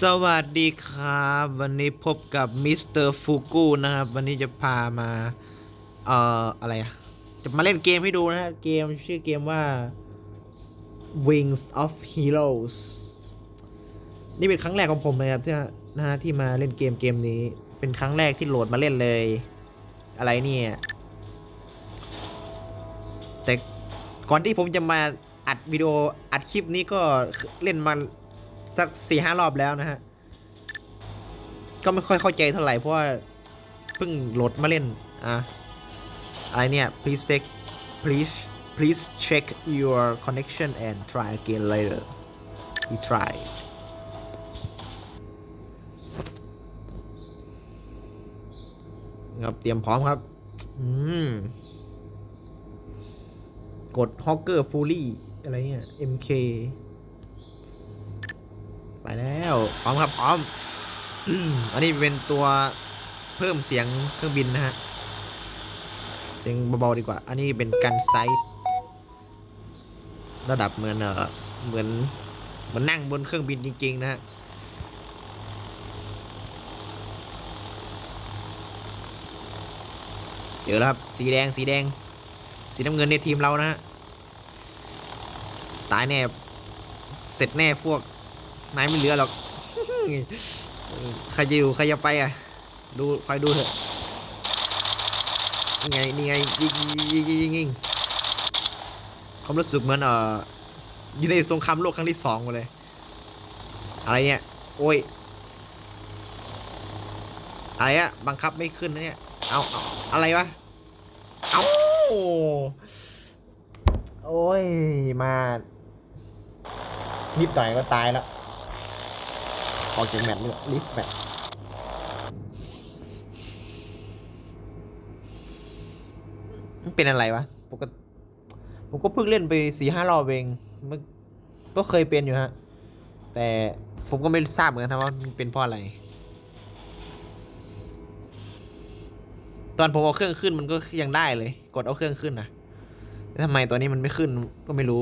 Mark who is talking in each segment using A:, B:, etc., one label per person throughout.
A: สวัสดีครับ วันนี้พบกับมิสเตอร์ฟูกุนะครับ วันนี้จะพามา เอ่อ อะไรอะจะมาเล่นเกมให้ดูนะฮะเกมชื่อเกมว่า Wings of Heroes นี่เป็นครั้งแรกของผมเลยครับที่นะฮะที่มาเล่นเกมเกมนี้ เป็นครั้งแรกที่โหลดมาเล่นเลย อะไรเนี่ย แต่ก่อนที่ผมจะมาอัดวิดีโออัดคลิปนี้ก็เล่นมา สักสี่ห้ารอบแล้วนะฮะ ก็ไม่ค่อยเข้าใจเท่าไหร่เพราะว่าเพิ่งโหลดมาเล่น อะ อะไรเนี่ย please check please please check your connection and try again later we try ครับเตรียมพร้อมครับ อืม กด Hawker Fully อะไรเนี่ย MK ไปแล้วพร้อมครับพร้อมอันนี้เป็นตัวเพิ่มเสียงเครื่องบินนะฮะเสียงเบาๆดีกว่า อันนี้เป็นกันไซต์ระดับเหมือนเออเหมือนเหมือนนั่งบนเครื่องบินจริง ๆ นะฮะเจอแล้วครับสีแดงสีแดง สีน้ำเงินในทีมเรานะฮะตายแน่ เสร็จแน่พวก นายไม่เหลือหรอก ใครจะอยู่ใครจะไปอะ ดูคอยดูเถอะนี่ไงนี่ไงยิงยิงยิงยิงยิงความรู้สึกเหมือนเอ่ออยู่ในสงครามโลกครั้งที่สองเลย อะไรเนี่ย โอ้ย อะไรอะบังคับไม่ขึ้นนะเนี่ย เอาเอาอะไรวะ เอาโอ้ย มานิดหน่อยก็ตายแล้ว ออกจากแมตช์นี่ลิฟต์แมตช์มันเป็นอะไรวะปกติผมก็เพิ่งเล่นไปสี่ห้ารอบเองมันก็เคยเป็นอยู่ฮะ แต่ผมก็ไม่ทราบเหมือนกันว่ามันเป็นเพราะอะไร ตอนผมเอาเครื่องขึ้นมันก็ยังได้เลย กดเอาเครื่องขึ้นนะแต่ทำไมตัวนี้มันไม่ขึ้นก็ไม่รู้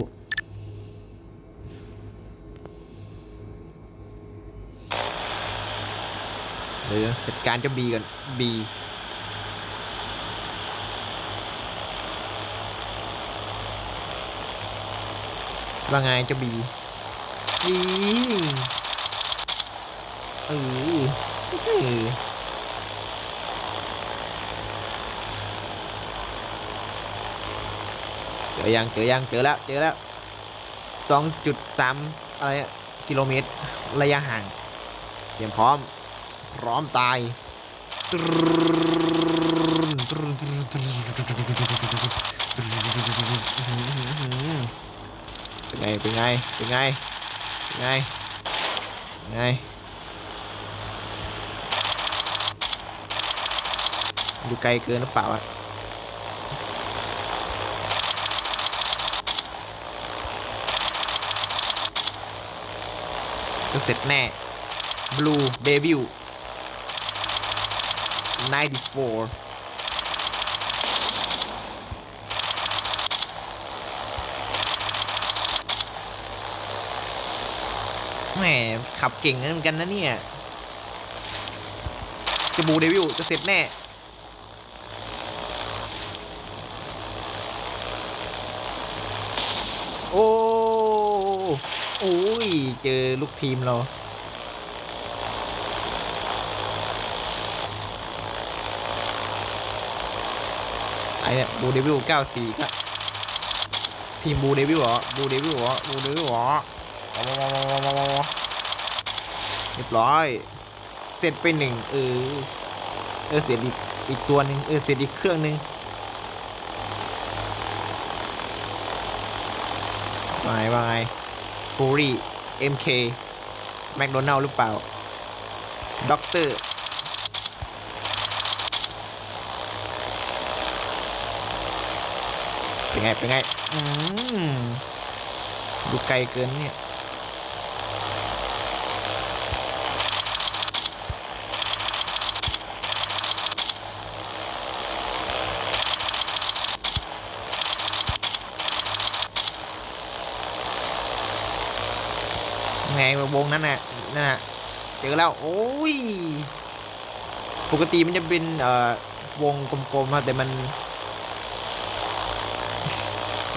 A: หรือจัดการเจ้าบีก่อนบีว่าไงเจ้าบียิงเออเออเจอยังเจอยังเจอแล้วเจอแล้วสองจุดสามอะไรอะกิโลเมตร ระยะห่าง เตรียมพร้อม พร้อมตาย เป็นไง เป็นไง เป็นไง เป็นไงเป็นไงดูไกลเกินหรือเปล่าอะจะเสร็จแน่ Blue Devil 94แหมขับเก่งเหมือนกันนะเนี่ยจะบูเดวิลจะเสร็จแน่โอ้โอ้ย เจอลูกทีมเรา ไอ้เนี่ยบูเดวิล94ก็ทีมบูเดวิลเหรอบูเดวิลเหรอบูเดวิลเหรอเรียบร้อย เสร็จไปหนึ่งเออเออเสร็จอีกอีกตัวหนึ่งเออเสร็จอีกเครื่องหนึ่งวายวายฟูรี่ MK แมคโดนัลหรือเปล่าด็อกเตอร์ เป็นไง เป็นไง อืมดูไกลเกินเนี่ย ไงวงนั้นน่ะ นั่นน่ะอแล้ว โอ้ย ปกติมันจะเป็นเอ่อวงกลมๆอะแต่มัน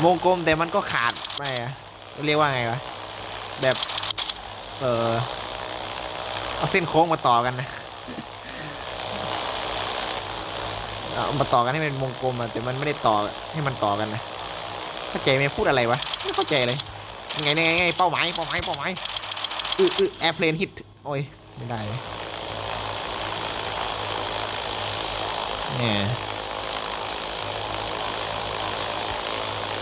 A: วงกลมแต่มันก็ขาดไปอะเรียกว่าไงวะ แบบ เออเอาเส้นโค้งมาต่อกันนะเอามาต่อกันให้เป็นวงกลมอะแต่มันไม่ได้ต่อให้มันต่อกันนะเข้าใจไหมพูดอะไรวะไม่เข้าใจเลยไงไงไงเป้าหมายเป้าหมายเป้าหมายอืออือแอร์เพลนฮิตโอ้ยไม่ได้เนี่ย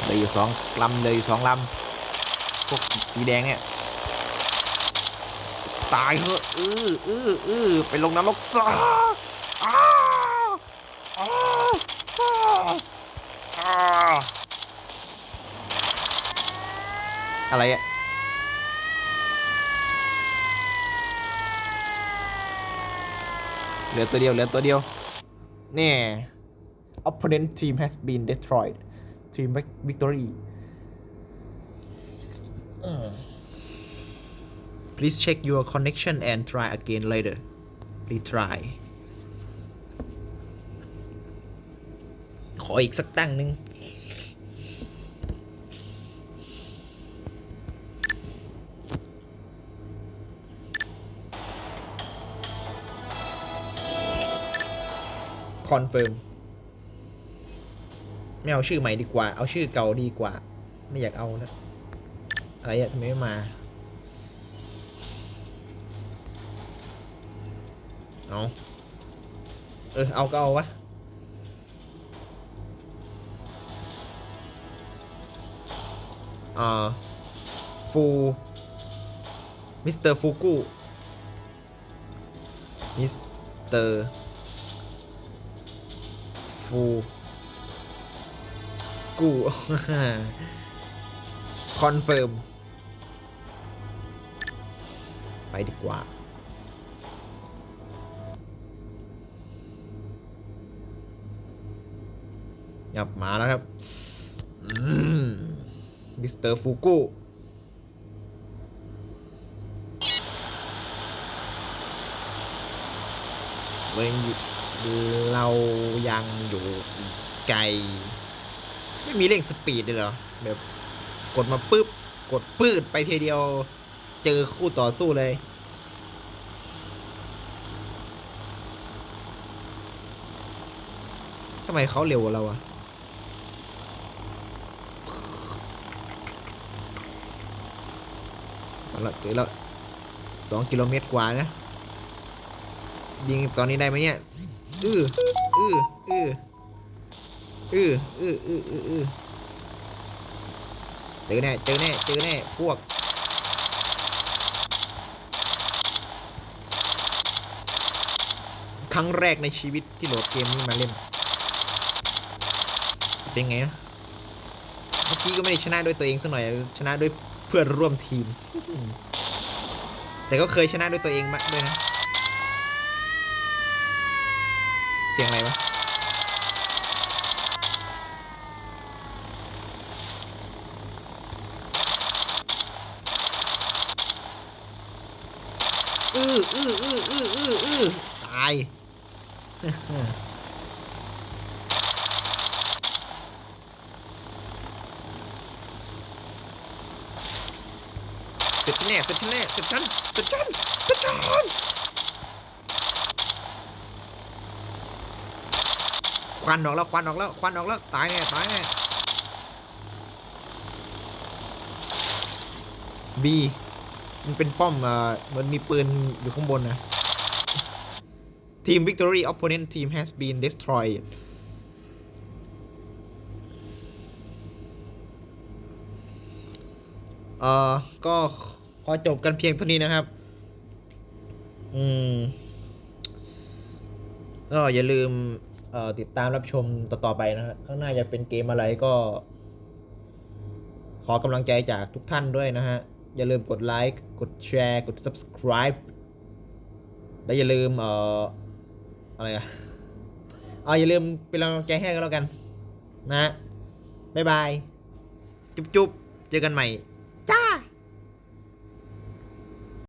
A: เหลยอยู่สองลำเหลยอยู่สองลำพวกสีแดงเนี่ย ตายเหอะอืออืออือไปลงนรกซะอ้าอ้าอ้าอ้าอะไรอะเหลือตัวเดียวเหลือตัวเดียว นี่ opponent team has been destroyed team victory Please check your connection and try again later. Retry. ขออีกสักตั้งหนึ่งคอนเฟิร์ม ไม่เอาชื่อใหม่ดีกว่า เอาชื่อเก่าดีกว่า ไม่อยากเอานะอะไรอะทำไมไม่มาเอาเออเอาก็เอาวะอ่าฟูมิสเตอร์ฟูกุมิสเตอร์ฟู กูคอนเฟิร์ม ไปดีกว่ากลับมาแล้วครับมิสเตอร์ฟูกุเวงอยู่เรายังอยู่ไกล ไม่มีเร่งสปีดเลยเหรอแบบกดมาปุ๊บ กดปืดไปทีเดียว เจอคู่ต่อสู้เลย ทำไมเขาเร็วกว่าเราอะเอาละเจอแล้วสองกิโลเมตรกว่านะ ยิงตอนนี้ได้ไหมเนี่ย อืออืออือ อืออืออืออืออือเจอแน่เจอแน่เจอแน่พวกครั้งแรกในชีวิตที่โหลดเกมนี้มาเล่น เป็นไงนะเมื่อกี้ก็ไม่ได้ชนะด้วยตัวเองสักหน่อย ชนะด้วยเพื่อนร่วมทีม แต่ก็เคยชนะด้วยตัวเองมาด้วยนะ เสียงอะไรวะ อืออืออืออืออืออือตาย เสร็จฉันแน่เสร็จฉันแน่เสร็จฉันเสร็จฉันเสร็จฉันควันออกแล้วควันออกแล้วควันออกแล้วตายแน่ตายแน่บี มันเป็นป้อมอ่อมันมีปืนอยู่ข้างบนนะทีม victory opponent team has been destroyed เอ่อ ก็ขอจบกันเพียงเท่านี้นะครับ อืม ก็อย่าลืม เอ่อ ติดตามรับชมต่อ ๆ ไปนะฮะข้างหน้าจะเป็นเกมอะไรก็ ขอกำลังใจจากทุกท่านด้วยนะฮะ อย่าลืมกดไลค์กดแชร์กด subscribe และอย่าลืมเอ่ออะไรอะเอาอย่าลืมเป็นกำลังใจให้กันแล้วกัน นะฮะบ๊ายบาย จุ๊บๆ เจอกันใหม่